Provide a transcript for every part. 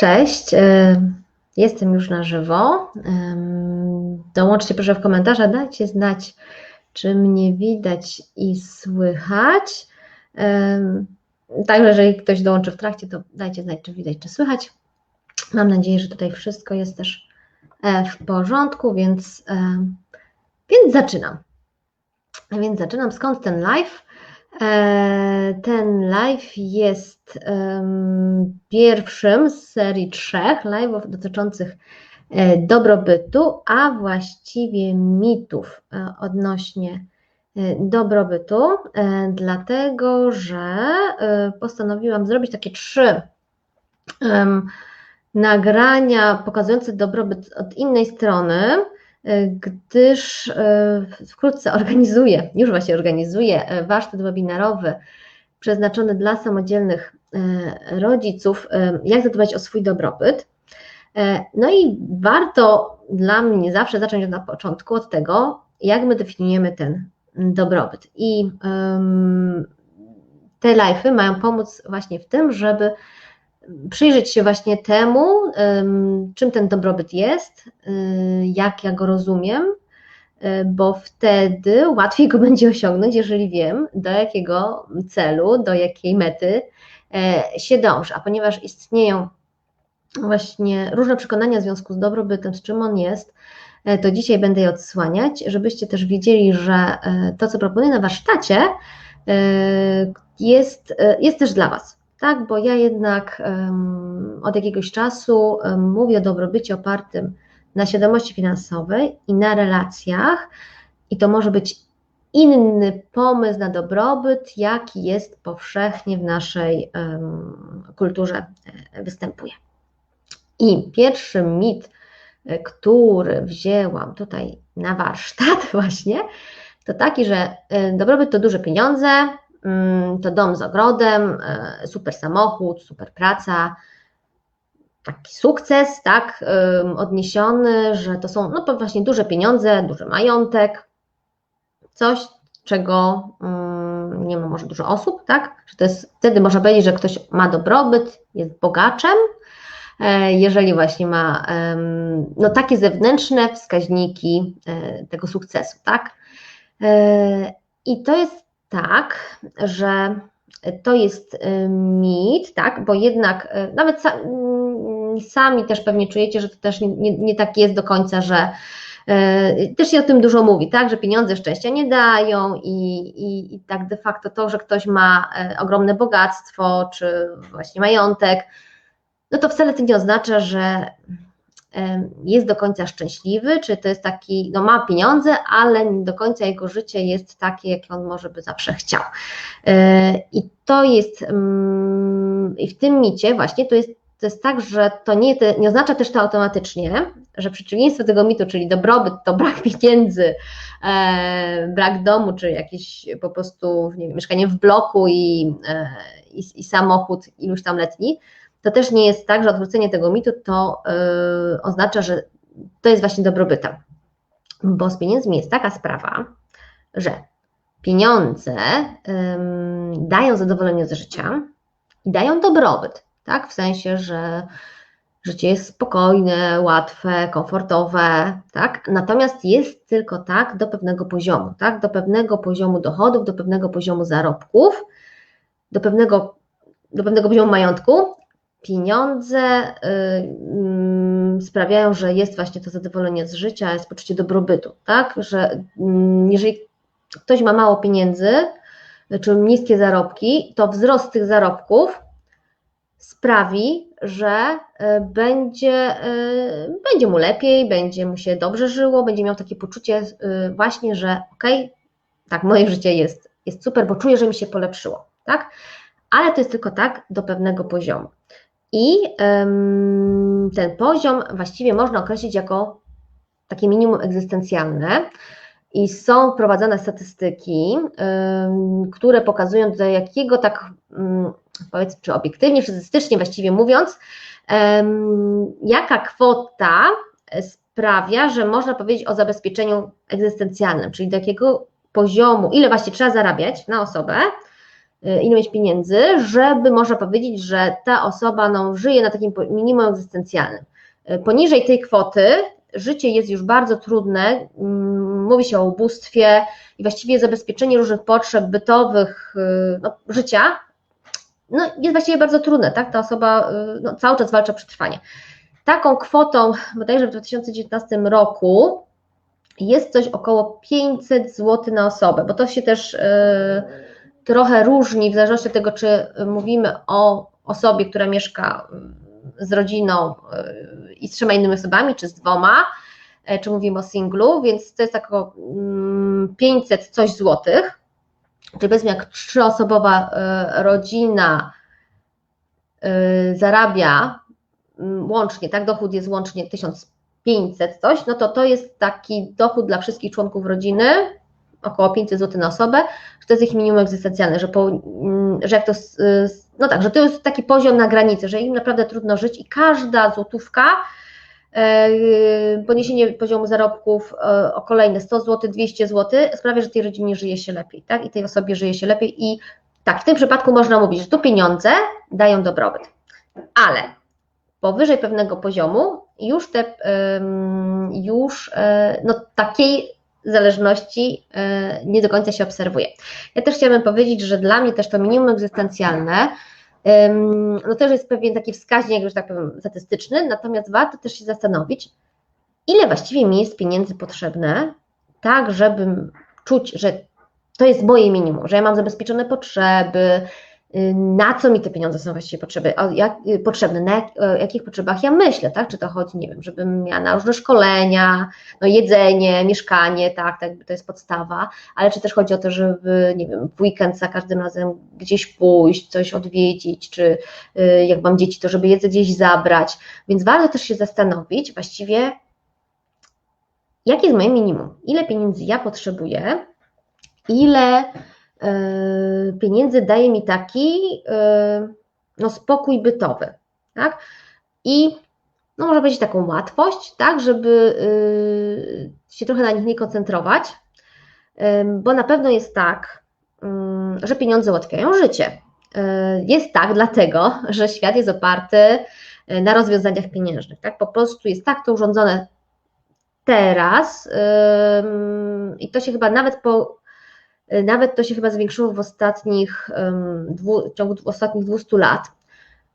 Cześć, e, jestem już na żywo. Dołączcie proszę w komentarzach, dajcie znać, czy mnie widać i słychać. Także jeżeli ktoś dołączy w trakcie, to dajcie znać, czy widać, czy słychać. Mam nadzieję, że tutaj wszystko jest też e, w porządku, więc, więc zaczynam. Więc zaczynam. Skąd ten live? E, ten live jest pierwszym z serii trzech live'ów dotyczących e, dobrobytu, a właściwie mitów e, odnośnie dobrobytu, dlatego że postanowiłam zrobić takie trzy nagrania pokazujące dobrobyt od innej strony gdyż e, wkrótce organizuję, już właśnie organizuję e, warsztat webinarowy przeznaczony dla samodzielnych rodziców, jak zadbać o swój dobrobyt. No i warto dla mnie zawsze zacząć na początku od tego, jak my definiujemy ten dobrobyt. I te live'y mają pomóc właśnie w tym, żeby przyjrzeć się właśnie temu, czym ten dobrobyt jest, y, jak ja go rozumiem, y, bo wtedy łatwiej go będzie osiągnąć, jeżeli wiem, do jakiego celu, do jakiej mety e, się dąży. A ponieważ istnieją właśnie różne przekonania w związku z dobrobytem, z czym on jest, e, to dzisiaj będę je odsłaniać, żebyście też wiedzieli, że e, to, co proponuję na warsztacie, jest, jest też dla Was tak, bo ja jednak um, od jakiegoś czasu um, mówię o dobrobycie opartym na świadomości finansowej i na relacjach, i to może być inny pomysł na dobrobyt, jaki jest powszechnie w naszej um, kulturze e, występuje. I pierwszy mit, e, który wzięłam tutaj na warsztat, właśnie, to taki, że e, dobrobyt to duże pieniądze, to dom z ogrodem, e, super samochód, super praca, taki sukces, tak, odniesiony, że to są no właśnie duże pieniądze, duży majątek, coś, czego mm, nie ma może dużo osób, tak, że to jest, wtedy można powiedzieć, że ktoś ma dobrobyt, jest bogaczem, e, jeżeli właśnie ma no, takie zewnętrzne wskaźniki e, tego sukcesu, tak. I to jest tak, że to jest y, mit, tak, bo jednak y, nawet mm, sami też pewnie czujecie, że to też nie, nie, nie tak jest do końca, że y, też się o tym dużo mówi, tak, że pieniądze szczęścia nie dają i, i, i tak de facto to, że ktoś ma ogromne bogactwo czy właśnie majątek, no to wcale to nie oznacza, że jest do końca szczęśliwy, czy to jest taki, no ma pieniądze, ale do końca jego życie jest takie, jakie on może by zawsze chciał. E, I to jest, mm, i w tym micie właśnie to jest, to jest tak, że to nie, nie oznacza też to automatycznie, że przeciwieństwo tego mitu, czyli dobrobyt to brak pieniędzy, e, brak domu, czy jakieś po prostu nie wiem, mieszkanie w bloku i, e, i, i samochód iluś tam letni, to też nie jest tak, że odwrócenie tego mitu to yy, oznacza, że to jest właśnie dobrobytem. Bo z pieniędzmi jest taka sprawa, że pieniądze yy, dają zadowolenie z życia i dają dobrobyt, tak? W sensie, że życie jest spokojne, łatwe, komfortowe, tak? Natomiast jest tylko tak do pewnego poziomu, tak? Do pewnego poziomu dochodów, do pewnego poziomu zarobków, do pewnego, do pewnego poziomu majątku, pieniądze y, sprawiają, że jest właśnie to zadowolenie z życia, jest poczucie dobrobytu, tak? Że jeżeli ktoś ma mało pieniędzy, czy niskie zarobki, to wzrost tych zarobków sprawi, że y, będzie, y, będzie mu lepiej, będzie mu się dobrze żyło, będzie miał takie poczucie właśnie, że okej, okay, tak, moje życie jest, jest super, bo czuję, że mi się polepszyło, tak? Ale to jest tylko tak do pewnego poziomu. I ten poziom właściwie można określić jako takie minimum egzystencjalne. I są wprowadzane statystyki, które pokazują, do jakiego tak, powiedzmy, czy obiektywnie, statystycznie właściwie mówiąc, jaka kwota sprawia, że można powiedzieć o zabezpieczeniu egzystencjalnym, czyli do jakiego poziomu, ile właśnie trzeba zarabiać na osobę, ile mieć pieniędzy, żeby można powiedzieć, że ta osoba no, żyje na takim minimum egzystencjalnym. Poniżej tej kwoty życie jest już bardzo trudne, mm, mówi się o ubóstwie i właściwie zabezpieczenie różnych potrzeb bytowych no, życia no, jest właściwie bardzo trudne, tak? Ta osoba no, cały czas walczy o przetrwanie. Taką kwotą, bodajże w 2019 roku, jest coś około 500 zł na osobę, bo to się też y, trochę różni w zależności od tego, czy mówimy o osobie, która mieszka z rodziną y, i z trzema innymi osobami, czy z dwoma, y, czy mówimy o singlu, więc to jest tak około 500 mm, coś złotych, czyli powiedzmy jak trzyosobowa rodzina zarabia mm, łącznie, tak, dochód jest łącznie 1000 500 coś, no to to jest taki dochód dla wszystkich członków rodziny, około 500 zł na osobę, że to jest ich minimum egzystencjalne, że, po, mm, że jak to, no tak, że to jest taki poziom na granicy, że im naprawdę trudno żyć i każda złotówka, e, poniesienie poziomu zarobków e, o kolejne 100 zł, 200 zł sprawia, że tej rodzinie żyje się lepiej, tak, i tej osobie żyje się lepiej i tak, w tym przypadku można mówić, że tu pieniądze dają dobrobyt, ale powyżej pewnego poziomu już, te, już e, no, takiej zależności e, nie do końca się obserwuje. Ja też chciałabym powiedzieć, że dla mnie też to minimum egzystencjalne no też jest pewien taki wskaźnik, że tak powiem, statystyczny, natomiast warto też się zastanowić, ile właściwie mi jest pieniędzy potrzebne, tak, żebym czuć, że to jest moje minimum, że ja mam zabezpieczone potrzeby, na co mi te pieniądze są właściwie potrzeby, jak, y, potrzebne, na jak, o jakich potrzebach? Ja myślę, tak? Czy to chodzi, nie wiem, żebym miała na różne szkolenia, no jedzenie, mieszkanie, tak, tak, to jest podstawa, ale czy też chodzi o to, żeby, nie wiem, w weekend za każdym razem gdzieś pójść, coś odwiedzić, czy y, jak mam dzieci, to żeby je gdzieś zabrać, więc warto też się zastanowić właściwie, jakie jest moje minimum, ile pieniędzy ja potrzebuję, ile pieniędzy daje mi taki e, no, spokój bytowy, tak? I no, można powiedzieć taką łatwość, tak, żeby e, się trochę na nich nie koncentrować, bo na pewno jest tak, mm, że pieniądze ułatwiają życie. Jest tak dlatego, że świat jest oparty na rozwiązaniach pieniężnych, tak? Po prostu jest tak to urządzone teraz i to się chyba nawet po nawet to się chyba zwiększyło w ostatnich, dwu, ciągu ostatnich 200 lat,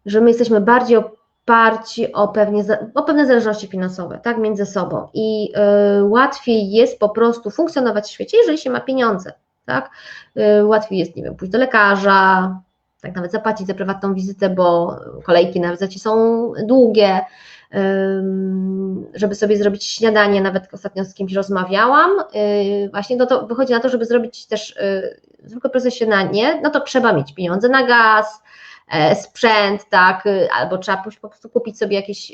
że my jesteśmy bardziej oparci o, pewnie, o pewne zależności finansowe, tak, między sobą. I y, łatwiej jest po prostu funkcjonować w świecie, jeżeli się ma pieniądze, tak, y, łatwiej jest, nie wiem, pójść do lekarza, tak nawet zapłacić za prywatną wizytę, bo kolejki na wizycie są długie, żeby sobie zrobić śniadanie, nawet ostatnio z kimś rozmawiałam, y, właśnie no to wychodzi na to, żeby zrobić też y, zwykłe proces śniadanie, no to trzeba mieć pieniądze na gaz, e, sprzęt, tak, y, albo trzeba po prostu kupić sobie jakieś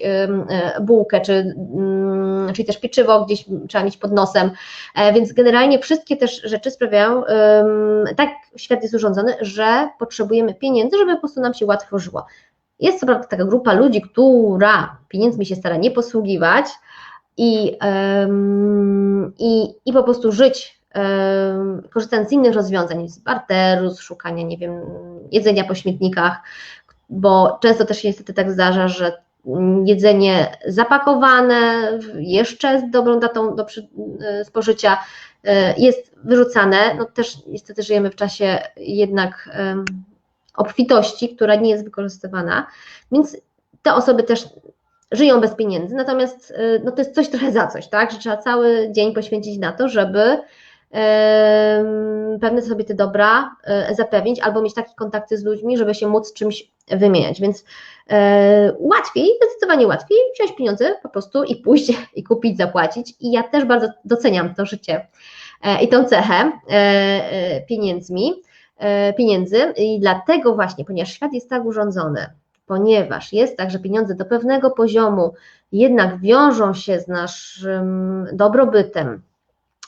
bułkę, czy, mm, czyli też pieczywo gdzieś trzeba mieć pod nosem, e, więc generalnie wszystkie też rzeczy sprawiają, tak świat jest urządzony, że potrzebujemy pieniędzy, żeby po prostu nam się łatwo żyło. Jest taka grupa ludzi, która pieniędzmi się stara nie posługiwać i, i, i po prostu żyć korzystając z innych rozwiązań, z barteru, z szukania, nie wiem, jedzenia po śmietnikach, bo często też się niestety tak zdarza, że jedzenie zapakowane, jeszcze z dobrą datą do e, spożycia, e, jest wyrzucane. No też niestety żyjemy w czasie jednak obfitości, która nie jest wykorzystywana, więc te osoby też żyją bez pieniędzy, natomiast y, no to jest coś trochę za coś, tak, że trzeba cały dzień poświęcić na to, żeby pewne sobie te dobra y, zapewnić albo mieć takie kontakty z ludźmi, żeby się móc czymś wymieniać, więc e, łatwiej, zdecydowanie łatwiej wziąć pieniądze po prostu i pójść i kupić, zapłacić. I ja też bardzo doceniam to życie e, i tą cechę e, pieniędzmi, pieniędzy i dlatego właśnie, ponieważ świat jest tak urządzony, ponieważ jest tak, że pieniądze do pewnego poziomu jednak wiążą się z naszym dobrobytem,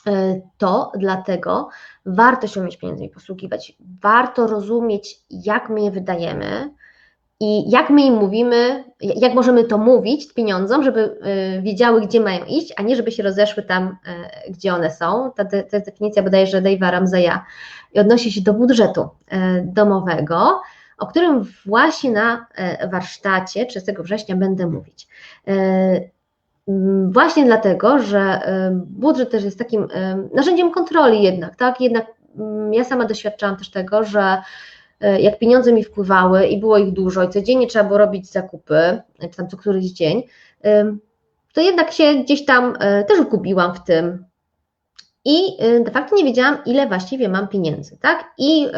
e, to dlatego warto się umieć pieniędzmi posługiwać, warto rozumieć, jak my je wydajemy i jak my im mówimy, jak możemy to mówić pieniądzom, żeby wiedziały, gdzie mają iść, a nie żeby się rozeszły tam, gdzie one są. Ta, ta jest definicja bodajże Dave'a Ramseya i odnosi się do budżetu domowego, o którym właśnie na warsztacie 3 września będę mówić. Właśnie dlatego, że budżet też jest takim narzędziem kontroli jednak, tak? Jednak ja sama doświadczałam też tego, że jak pieniądze mi wpływały i było ich dużo i codziennie trzeba było robić zakupy, czy tam co któryś dzień, to jednak się gdzieś tam e, też gubiłam w tym. I e, de facto nie wiedziałam, ile właściwie mam pieniędzy, tak? I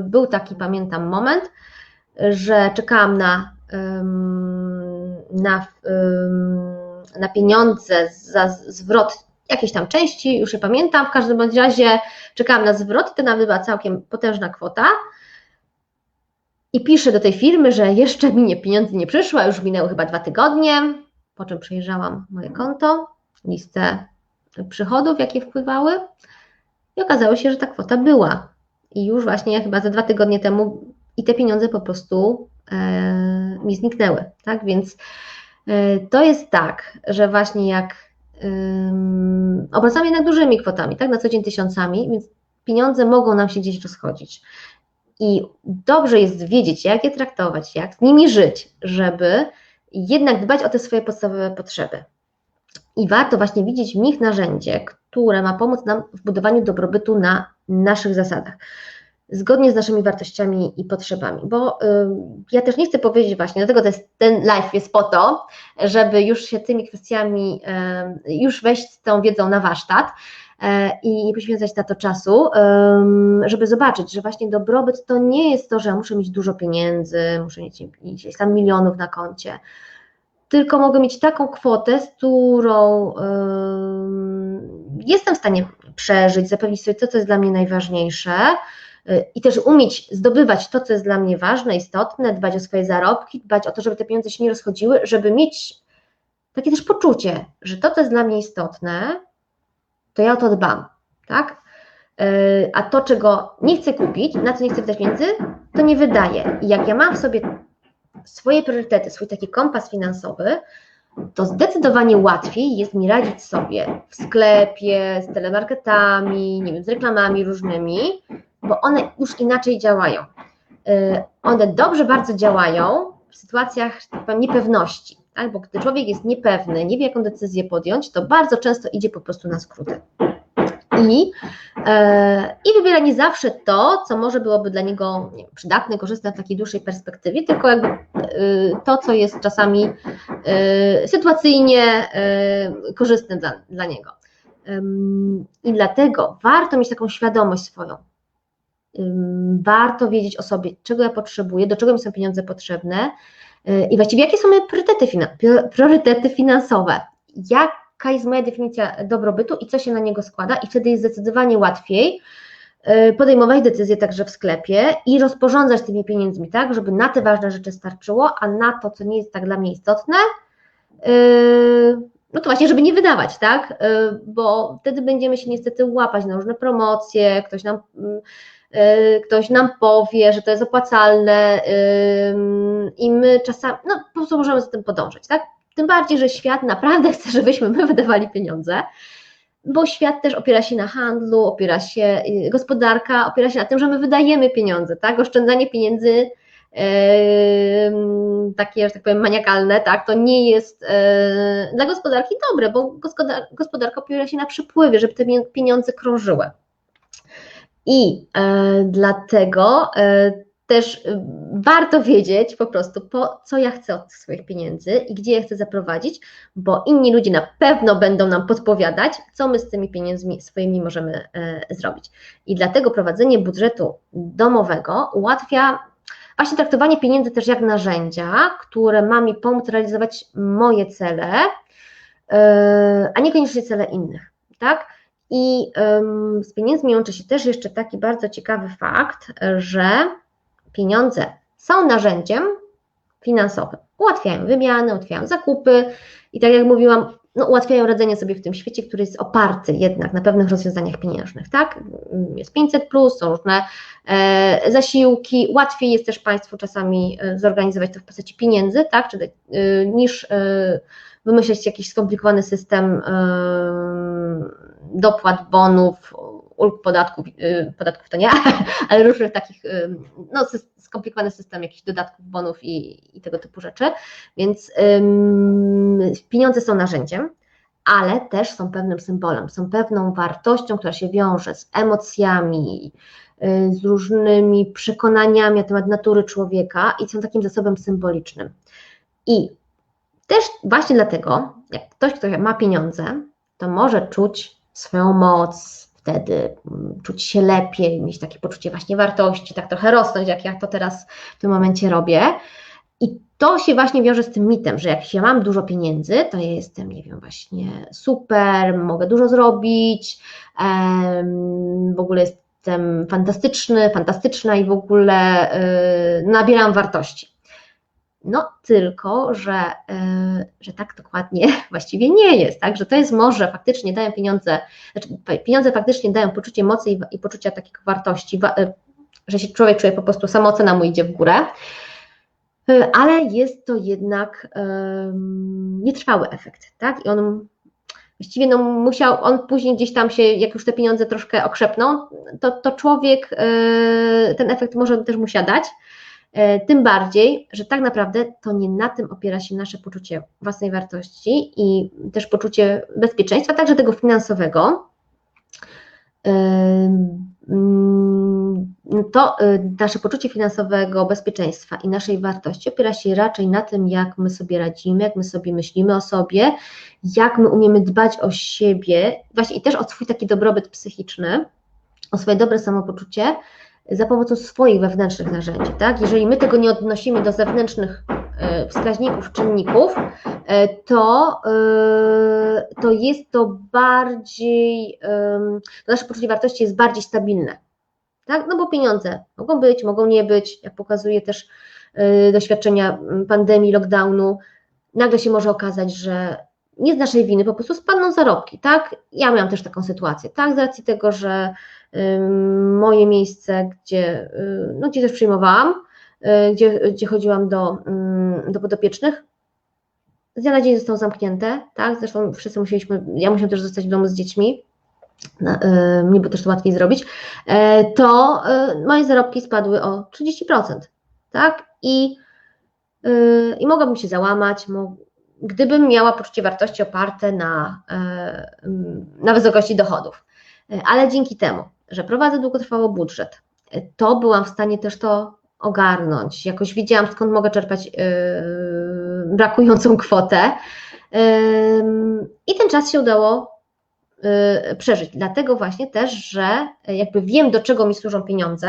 był taki, pamiętam, moment, że czekałam na, na, na pieniądze za zwrot jakiejś tam części, już nie pamiętam, w każdym bądź razie czekałam na zwrot to nawet była całkiem potężna kwota i piszę do tej firmy, że jeszcze mi nie, pieniądze nie przyszły, już minęły chyba dwa tygodnie, po czym przejrzałam moje konto, listę przychodów, jakie wpływały i okazało się, że ta kwota była. I już właśnie chyba za dwa tygodnie temu i te pieniądze po prostu e, mi zniknęły, tak? Więc e, to jest tak, że właśnie jak e, obracamy jednak dużymi kwotami, tak? Na co dzień tysiącami, więc pieniądze mogą nam się gdzieś rozchodzić. I dobrze jest wiedzieć, jak je traktować, jak z nimi żyć, żeby jednak dbać o te swoje podstawowe potrzeby. I warto właśnie widzieć w nich narzędzie, które ma pomóc nam w budowaniu dobrobytu na naszych zasadach, zgodnie z naszymi wartościami i potrzebami. Bo y, ja też nie chcę powiedzieć właśnie, dlatego to jest, ten live jest po to, żeby już się tymi kwestiami, y, już wejść z tą wiedzą na warsztat, i poświęcać na to czasu, żeby zobaczyć, że właśnie dobrobyt to nie jest to, że ja muszę mieć dużo pieniędzy, muszę mieć ileś tam milionów na koncie, tylko mogę mieć taką kwotę, z którą jestem w stanie przeżyć, zapewnić sobie to, co jest dla mnie najważniejsze e, i też umieć zdobywać to, co jest dla mnie ważne, istotne, dbać o swoje zarobki, dbać o to, żeby te pieniądze się nie rozchodziły, żeby mieć takie też poczucie, że to, co jest dla mnie istotne, to ja o to dbam, tak? E, a to, czego nie chcę kupić, na co nie chcę wydać pieniędzy, to nie wydaję. I jak ja mam w sobie swoje priorytety, swój taki kompas finansowy, to zdecydowanie łatwiej jest mi radzić sobie w sklepie, z telemarketami, nie wiem, z reklamami różnymi, bo one już inaczej działają. E, one dobrze bardzo działają w sytuacjach niepewności tak? bo gdy człowiek jest niepewny, nie wie jaką decyzję podjąć, to bardzo często idzie po prostu na skróty. I, e, I wybiera nie zawsze to, co może byłoby dla niego przydatne, korzystne w takiej dłuższej perspektywie, tylko jakby e, to, co jest czasami e, sytuacyjnie e, korzystne dla, dla niego. I dlatego warto mieć taką świadomość swoją. Warto wiedzieć o sobie, czego ja potrzebuję, do czego mi są pieniądze potrzebne, I właściwie jakie są moje priorytety, priorytety finansowe? Jaka jest moja definicja dobrobytu i co się na niego składa? I wtedy jest zdecydowanie łatwiej y, podejmować decyzje także w sklepie i rozporządzać tymi pieniędzmi tak, żeby na te ważne rzeczy starczyło, a na to, co nie jest tak dla mnie istotne, y, no to właśnie, żeby nie wydawać, tak? Bo wtedy będziemy się niestety łapać na różne promocje, ktoś nam mm, Y, ktoś nam powie, że to jest opłacalne i my czasami, no po prostu możemy za tym podążać, tak? Tym bardziej, że świat naprawdę chce, żebyśmy my wydawali pieniądze, bo świat też opiera się na handlu, opiera się, y, gospodarka opiera się na tym, że my wydajemy pieniądze, tak? Oszczędzanie pieniędzy takie, że tak powiem, maniakalne, tak? To nie jest dla gospodarki dobre, bo gospodar gospodarka opiera się na przepływie, żeby te pieniądze krążyły. I e, dlatego e, też e, warto wiedzieć po prostu, po co ja chcę od swoich pieniędzy i gdzie je chcę zaprowadzić, bo inni ludzie na pewno będą nam podpowiadać, co my z tymi pieniędzmi swoimi możemy e, zrobić. I dlatego prowadzenie budżetu domowego ułatwia właśnie traktowanie pieniędzy też jak narzędzia, które ma mi pomóc realizować moje cele, e, a niekoniecznie cele innych. Tak? I z pieniędzmi łączy się też jeszcze taki bardzo ciekawy fakt, że pieniądze są narzędziem finansowym. Ułatwiają wymiany, ułatwiają zakupy i tak jak mówiłam, no, ułatwiają radzenie sobie w tym świecie, który jest oparty jednak na pewnych rozwiązaniach pieniężnych, tak? Jest 500, są różne e, zasiłki, łatwiej jest też Państwu czasami e, zorganizować to w postaci pieniędzy, tak? Czy, e, niż e, wymyśleć jakiś skomplikowany system dopłat, bonów, ulg podatków, e, podatków to nie, ale różnych takich, no, skomplikowany system jakichś dodatków, bonów i, i tego typu rzeczy. Więc pieniądze są narzędziem, ale też są pewnym symbolem, są pewną wartością, która się wiąże z emocjami, y, z różnymi przekonaniami na temat natury człowieka i są takim zasobem symbolicznym. I też właśnie dlatego, jak ktoś, kto ma pieniądze, to może czuć swoją moc, wtedy mm, czuć się lepiej, mieć takie poczucie właśnie wartości, tak trochę rosnąć, jak ja to teraz w tym momencie robię. I to się właśnie wiąże z tym mitem, że jak się mam dużo pieniędzy, to ja jestem, nie wiem, właśnie super, mogę dużo zrobić, w ogóle jestem fantastyczny, fantastyczna i w ogóle y, nabieram wartości. No tylko, że, yy, że tak dokładnie właściwie nie jest, tak? że to jest może faktycznie dają pieniądze, znaczy pieniądze faktycznie dają poczucie mocy i, i poczucia takiej wartości, wa, yy, że się człowiek czuje po prostu, samoocena mu idzie w górę, yy, ale jest to jednak nietrwały efekt, tak? I on właściwie no musiał, on później gdzieś tam się, jak już te pieniądze troszkę okrzepną, to, to człowiek yy, ten efekt może też mu siadać, tym bardziej, że tak naprawdę to nie na tym opiera się nasze poczucie własnej wartości i też poczucie bezpieczeństwa, także tego finansowego. To e, nasze poczucie finansowego bezpieczeństwa i naszej wartości opiera się raczej na tym, jak my sobie radzimy, jak my sobie myślimy o sobie, jak my umiemy dbać o siebie, właśnie i też o swój taki dobrobyt psychiczny, o swoje dobre samopoczucie, za pomocą swoich wewnętrznych narzędzi. Tak? Jeżeli my tego nie odnosimy do zewnętrznych e, wskaźników, czynników, e, to, e, to jest to bardziej, to nasze poczucie wartości jest bardziej stabilne. Tak? No bo pieniądze mogą być, mogą nie być, jak pokazuje też doświadczenia pandemii, lockdownu, nagle się może okazać, że nie z naszej winy, po prostu spadną zarobki, tak? Ja miałam też taką sytuację, tak? Z racji tego, że moje miejsce, gdzie, y, no, gdzie też przyjmowałam, y, gdzie, gdzie chodziłam do, do podopiecznych, z dnia na dzień zostało zamknięte, tak? Zresztą wszyscy musieliśmy, ja musiałam też zostać w domu z dziećmi, y, mnie było też to łatwiej zrobić, e, to moje zarobki spadły o 30%, tak? I, i mogłabym się załamać, gdybym miała poczucie wartości oparte na, e, na wysokości dochodów. E, ale dzięki temu, że prowadzę długotrwały budżet, e, to byłam w stanie też to ogarnąć. Jakoś wiedziałam, skąd mogę czerpać brakującą kwotę. I ten czas się udało przeżyć. Dlatego właśnie też, że jakby wiem, do czego mi służą pieniądze,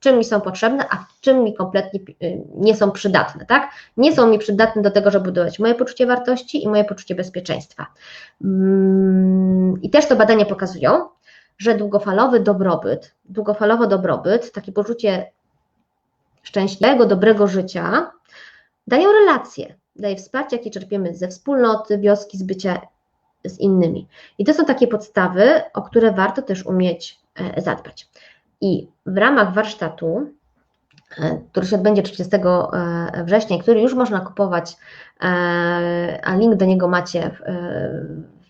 w czym mi są potrzebne, a w czym mi kompletnie y, nie są przydatne, tak? Nie są mi przydatne do tego, żeby budować moje poczucie wartości i moje poczucie bezpieczeństwa. I też to badania pokazują, że długofalowy dobrobyt, długofalowo dobrobyt, takie poczucie szczęśliwego, dobrego życia, dają relacje, daje wsparcie, jakie czerpiemy ze wspólnoty, wioski, z bycia z innymi. I to są takie podstawy, o które warto też umieć e, zadbać. I w ramach warsztatu, e, który się odbędzie 30 e, września, który już można kupować, a link do niego macie w,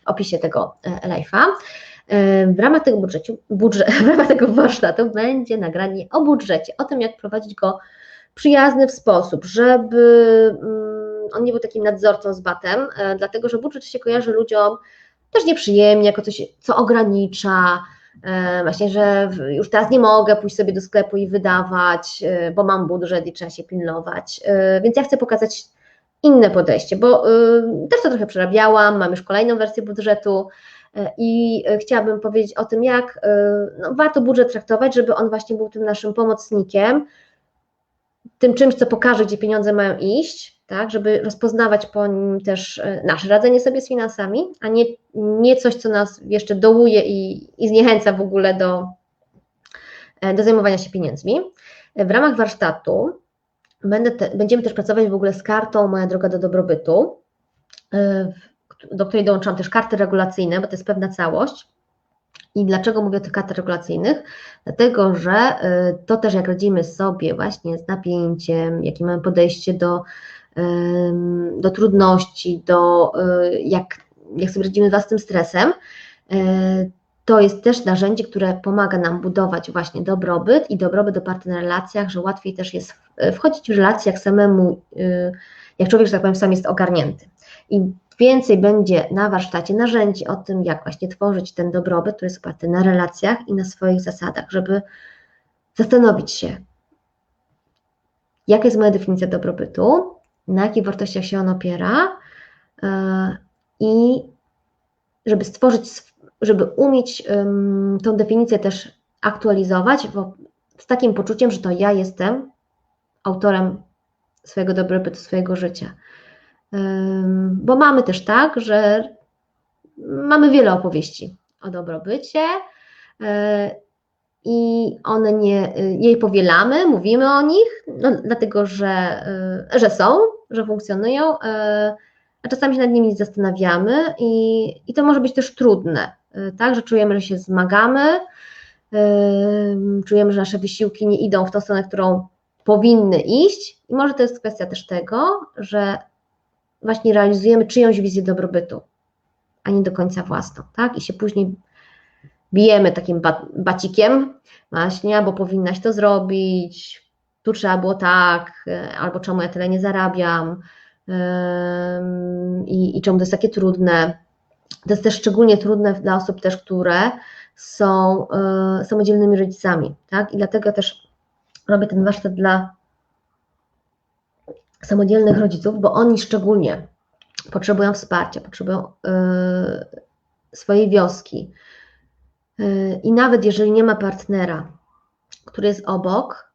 opisie tego live'a, w ramach tego budżetu, budżet, w ramach tego warsztatu będzie nagranie o budżecie, o tym jak prowadzić go przyjazny w sposób, żeby mm, on nie był takim nadzorcą z batem, dlatego że budżet się kojarzy ludziom też nieprzyjemnie, jako coś, co ogranicza, E, właśnie, że już teraz nie mogę pójść sobie do sklepu i wydawać, e, bo mam budżet i trzeba się pilnować. E, więc ja chcę pokazać inne podejście, bo też to trochę przerabiałam, mam już kolejną wersję budżetu i chciałabym powiedzieć o tym, jak no, warto budżet traktować, żeby on właśnie był tym naszym pomocnikiem, tym czymś, co pokaże, gdzie pieniądze mają iść, tak, żeby rozpoznawać po nim też e, nasze radzenie sobie z finansami, a nie, nie coś, co nas jeszcze dołuje i, i zniechęca w ogóle do, e, do zajmowania się pieniędzmi. W ramach warsztatu te, będziemy też pracować w ogóle z kartą Moja droga do dobrobytu, e, do której dołączam też karty regulacyjne, bo to jest pewna całość. I dlaczego mówię o tych kartach regulacyjnych? Dlatego, że to też jak radzimy sobie właśnie z napięciem, jakie mamy podejście do, do trudności, do jak, jak sobie radzimy z własnym stresem, to jest też narzędzie, które pomaga nam budować właśnie dobrobyt i dobrobyt oparty na relacjach, że łatwiej też jest wchodzić w relacje, jak samemu, y, jak człowiek, że tak powiem, sam jest ogarnięty. I więcej będzie na warsztacie narzędzi o tym, jak właśnie tworzyć ten dobrobyt, który jest oparty na relacjach i na swoich zasadach, żeby zastanowić się, jaka jest moja definicja dobrobytu, na jakich wartościach się on opiera y, i żeby stworzyć żeby umieć um, tą definicję też aktualizować z takim poczuciem, że to ja jestem autorem swojego dobrobytu, swojego życia. Bo mamy też tak, że mamy wiele opowieści o dobrobycie yy, i one nie, jej powielamy, mówimy o nich, no, dlatego że, yy, że są, że funkcjonują, a czasami się nad nimi zastanawiamy i, i to może być też trudne, Y, tak, że czujemy, że się zmagamy, y, czujemy, że nasze wysiłki nie idą w tą stronę, którą powinny iść. I może to jest kwestia też tego, że właśnie realizujemy czyjąś wizję dobrobytu, a nie do końca własną, tak, i się później bijemy takim bacikiem właśnie, bo powinnaś to zrobić, tu trzeba było tak, y, albo czemu ja tyle nie zarabiam i, i czemu to jest takie trudne. To jest też szczególnie trudne dla osób też, które są y, samodzielnymi rodzicami, tak? I dlatego też robię ten warsztat dla samodzielnych rodziców, bo oni szczególnie potrzebują wsparcia, potrzebują y, swojej wioski. Y, I nawet jeżeli nie ma partnera, który jest obok,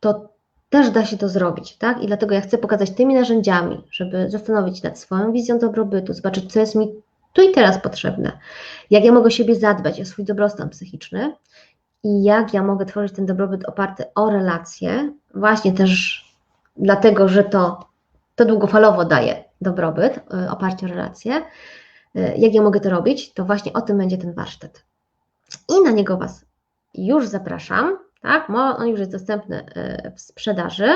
to też da się to zrobić, tak? I dlatego ja chcę pokazać tymi narzędziami, żeby zastanowić się nad swoją wizją dobrobytu, zobaczyć, co jest mi tu i teraz potrzebne, jak ja mogę siebie zadbać o swój dobrostan psychiczny i jak ja mogę tworzyć ten dobrobyt oparty o relacje, właśnie też dlatego, że to, to długofalowo daje dobrobyt, y, oparcie o relacje. Y, jak ja mogę to robić, to właśnie o tym będzie ten warsztat. I na niego Was już zapraszam tak? On już jest dostępny e, w sprzedaży.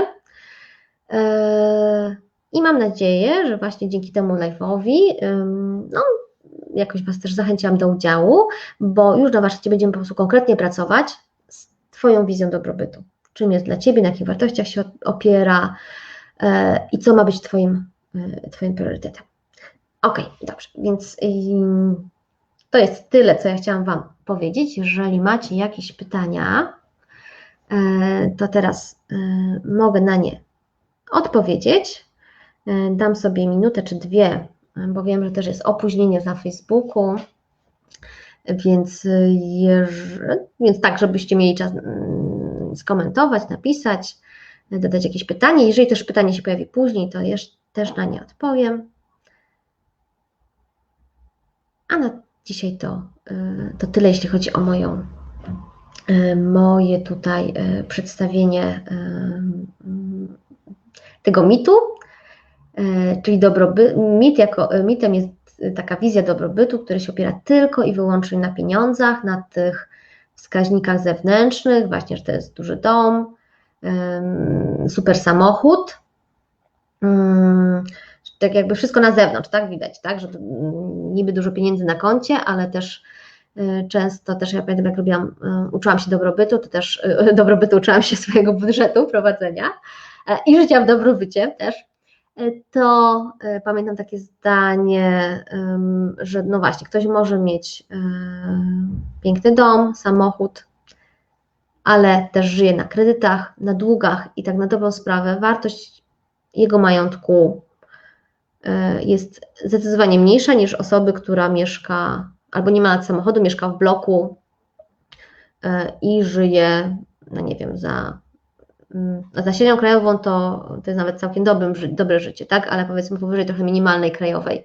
I mam nadzieję, że właśnie dzięki temu live'owi, no, jakoś Was też zachęciłam do udziału, bo już na warsztacie będziemy po prostu konkretnie pracować z Twoją wizją dobrobytu. Czym jest dla Ciebie, na jakich wartościach się opiera e, i co ma być Twoim, twoim priorytetem. Ok, dobrze, więc to jest tyle, co ja chciałam Wam powiedzieć. Jeżeli macie jakieś pytania, E, to teraz e, mogę na nie odpowiedzieć. E, dam sobie minutę czy dwie, bo wiem, że też jest opóźnienie na Facebooku, więc, więc tak, żebyście mieli czas skomentować, napisać, dodać jakieś pytanie. Jeżeli też pytanie się pojawi później, to też na nie odpowiem. A na dzisiaj to, to tyle, jeśli chodzi o moją E, moje tutaj e, przedstawienie tego mitu, czyli dobrobyt, mit jako, mitem jest taka wizja dobrobytu, która się opiera tylko i wyłącznie na pieniądzach, na tych wskaźnikach zewnętrznych, właśnie, że to jest duży dom, super samochód, mm, tak jakby wszystko na zewnątrz, tak widać, tak, że niby dużo pieniędzy na koncie, ale też Y, często też ja pamiętam, jak robiłam, y, uczyłam się dobrobytu, to też y, dobrobytu uczyłam się swojego budżetu prowadzenia e, i życia w dobrobycie też, e, to e, pamiętam takie zdanie, że no właśnie, ktoś może mieć piękny dom, samochód, ale też żyje na kredytach, na długach i tak na dobrą sprawę. Wartość jego majątku jest zdecydowanie mniejsza niż osoby, która mieszka albo nie ma samochodu, mieszka w bloku e, i żyje, no nie wiem, za, za średnią krajową to, to jest nawet całkiem dobrym, dobre życie, tak? Ale powiedzmy powyżej trochę minimalnej krajowej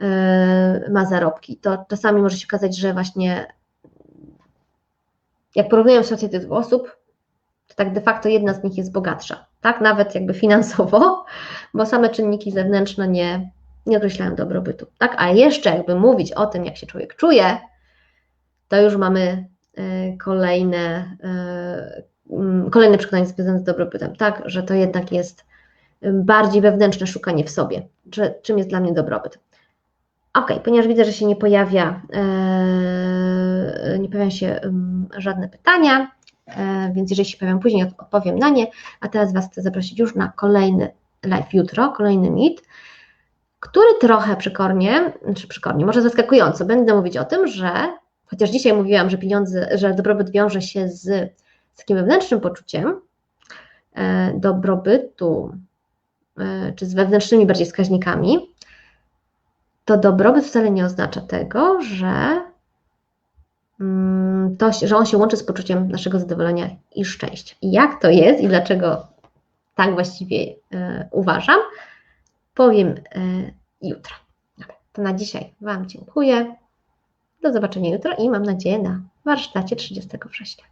e, ma zarobki. To czasami może się okazać, że właśnie jak porównują sytuację tych osób, to tak de facto jedna z nich jest bogatsza, tak? Nawet jakby finansowo, bo same czynniki zewnętrzne nie, nie określają dobrobytu. Tak? A jeszcze jakby mówić o tym, jak się człowiek czuje, to już mamy e, kolejne, mm, kolejne przekonanie związane z dobrobytem, tak? Że to jednak jest bardziej wewnętrzne szukanie w sobie, czy, czym jest dla mnie dobrobyt. Ok, ponieważ widzę, że się nie pojawia, nie pojawiają się żadne pytania, więc jeżeli się pojawią później, odpowiem na nie, a teraz Was chcę zaprosić już na kolejny live jutro, kolejny meet który trochę przykornie, czy przykornie, może zaskakująco, będę mówić o tym, że chociaż dzisiaj mówiłam, że pieniądze, że dobrobyt wiąże się z, z takim wewnętrznym poczuciem e, dobrobytu, e, czy z wewnętrznymi bardziej wskaźnikami, to dobrobyt wcale nie oznacza tego, że, mm, to, że on się łączy z poczuciem naszego zadowolenia i szczęścia. I jak to jest i dlaczego tak właściwie e, uważam, powiem jutro. To na dzisiaj Wam dziękuję. Do zobaczenia jutro i mam nadzieję na warsztacie 30 września.